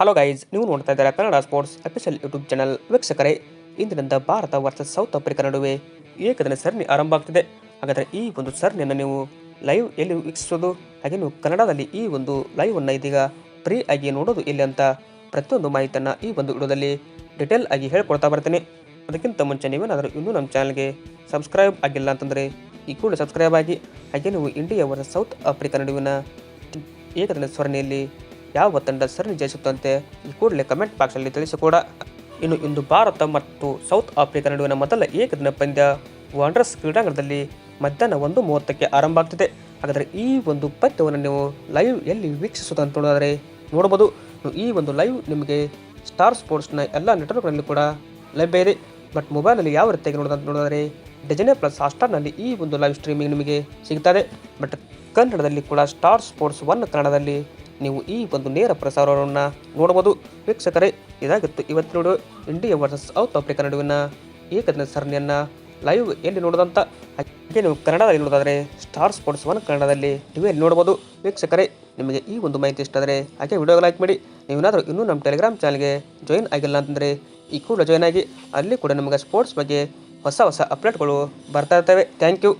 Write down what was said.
Hello guys ನೀವು ನೋಡ್ತಾ ಇದ್ದಾರೆ Kannada sports official YouTube channel ವೀಕ್ಷಕರೇ, ಇಂದಿನಿಂದ ಭಾರತ ವರ್ಸಸ್ ಸೌತ್ ಆಫ್ರಿಕಾ ನಡುವೆ ಏಕದಿನ ಸರಣಿ ಆರಂಭ ಆಗ್ತಿದೆ. ಹಾಗಾದರೆ ಈ ಒಂದು ಸರಣಿಯನ್ನು ನೀವು ಲೈವ್ ಎಲ್ಲಿ ವೀಕ್ಷಿಸೋದು? ಹಾಗೆ ನೀವು ಕನ್ನಡದಲ್ಲಿ ಈ ಒಂದು ಲೈವನ್ನು ಇದೀಗ ಫ್ರೀ ಆಗಿ ನೋಡೋದು ಎಲ್ಲಿ ಅಂತ ಪ್ರತಿಯೊಂದು ಮಾಹಿತಿಯನ್ನು ಈ ಒಂದು ವಿಡಿಯೋದಲ್ಲಿ ಡಿಟೇಲ್ ಆಗಿ ಹೇಳ್ಕೊಡ್ತಾ ಬರ್ತೀನಿ. ಅದಕ್ಕಿಂತ ಮುಂಚೆ ನೀವೇನಾದರೂ ಇನ್ನೂ ನಮ್ಮ ಚಾನಲ್ಗೆ ಸಬ್ಸ್ಕ್ರೈಬ್ ಆಗಿಲ್ಲ ಅಂತಂದರೆ ಈ ಕೂಡಲೇ ಸಬ್ಸ್ಕ್ರೈಬ್ ಆಗಿ, ಹಾಗೆ ನೀವು ಇಂಡಿಯಾ ವರ್ಸಸ್ ಸೌತ್ ಆಫ್ರಿಕಾ ನಡುವಿನ ಏಕದಿನ ಸರಣಿಯಲ್ಲಿ ಯಾವ ತಂಡ ಸರಣಿ ಜಯಿಸುತ್ತಂತೆ ಈ ಕೂಡಲೇ ಕಮೆಂಟ್ ಬಾಕ್ಸಲ್ಲಿ ತಿಳಿಸಿಕೊಡ. ಇನ್ನು ಇಂದು ಭಾರತ ಮತ್ತು ಸೌತ್ ಆಫ್ರಿಕಾ ನಡುವಿನ ಮೊದಲ ಏಕದಿನ ಪಂದ್ಯ ವಾಂಡ್ರಸ್ ಕ್ರೀಡಾಂಗಣದಲ್ಲಿ ಮಧ್ಯಾಹ್ನ ಒಂದು ಮೂವತ್ತಕ್ಕೆ ಆರಂಭ ಆಗ್ತದೆ. ಹಾಗಾದರೆ ಈ ಒಂದು ಪಂದ್ಯವನ್ನು ನೀವು ಲೈವ್ ಎಲ್ಲಿ ವೀಕ್ಷಿಸುವುದಂತ ನೋಡಿದರೆ ನೋಡ್ಬೋದು ಈ ಒಂದು ಲೈವ್ ನಿಮಗೆ ಸ್ಟಾರ್ ಸ್ಪೋರ್ಟ್ಸ್ನ ಎಲ್ಲ ನೆಟ್ವರ್ಕ್ಗಳಲ್ಲಿ ಕೂಡ ಲಭ್ಯ ಇದೆ. ಬಟ್ ಮೊಬೈಲ್ನಲ್ಲಿ ಯಾವ ರೀತಿಯಾಗಿ ನೋಡೋದಂತ ನೋಡಿದರೆ ಡಿಜನೆ ಪ್ಲಸ್ ಹಾಟ್ಸ್ಟಾರ್ನಲ್ಲಿ ಈ ಒಂದು ಲೈವ್ ಸ್ಟ್ರೀಮಿಂಗ್ ನಿಮಗೆ ಸಿಗ್ತದೆ ಬಟ್ ಕನ್ನಡದಲ್ಲಿ ಕೂಡ ಸ್ಟಾರ್ ಸ್ಪೋರ್ಟ್ಸ್ ಒನ್ ಕನ್ನಡದಲ್ಲಿ ನೀವು ಈ ಒಂದು ನೇರ ಪ್ರಸಾರವನ್ನು ನೋಡಬಹುದು. ವೀಕ್ಷಕರೇ, ಇದಾಗಿತ್ತು ಇವತ್ತು ನೋಡು ಇಂಡಿಯಾ ವರ್ಸಸ್ ಸೌತ್ ಆಫ್ರಿಕಾ ನಡುವಿನ ಏಕದಿನ ಸರಣಿಯನ್ನು ಲೈವ್ ಎಲ್ಲಿ ನೋಡೋದಂತ? ಹಾಗೆ ನೀವು ಕನ್ನಡದಲ್ಲಿ ನೋಡೋದಾದರೆ ಸ್ಟಾರ್ ಸ್ಪೋರ್ಟ್ಸ್ ಒನ್ ಕನ್ನಡದಲ್ಲಿ ನೀವು ಎಲ್ಲಿ ನೋಡ್ಬೋದು ವೀಕ್ಷಕರೇ, ನಿಮಗೆ ಈ ಒಂದು ಮಾಹಿತಿ ಇಷ್ಟ ಆದರೆ ಹಾಗೆ ವಿಡಿಯೋಗೆ ಲೈಕ್ ಮಾಡಿ. ನೀವೇನಾದರೂ ಇನ್ನೂ ನಮ್ಮ ಟೆಲಿಗ್ರಾಮ್ ಚಾನಲ್ಗೆ ಜಾಯಿನ್ ಆಗಿಲ್ಲ ಅಂತಂದರೆ ಈ ಕೂಡ ಜಾಯ್ನ್ ಆಗಿ, ಅಲ್ಲಿ ಕೂಡ ನಮಗೆ ಸ್ಪೋರ್ಟ್ಸ್ ಬಗ್ಗೆ ಹೊಸ ಹೊಸ ಅಪ್ಡೇಟ್ಗಳು ಬರ್ತಾ ಇರ್ತವೆ. Thank you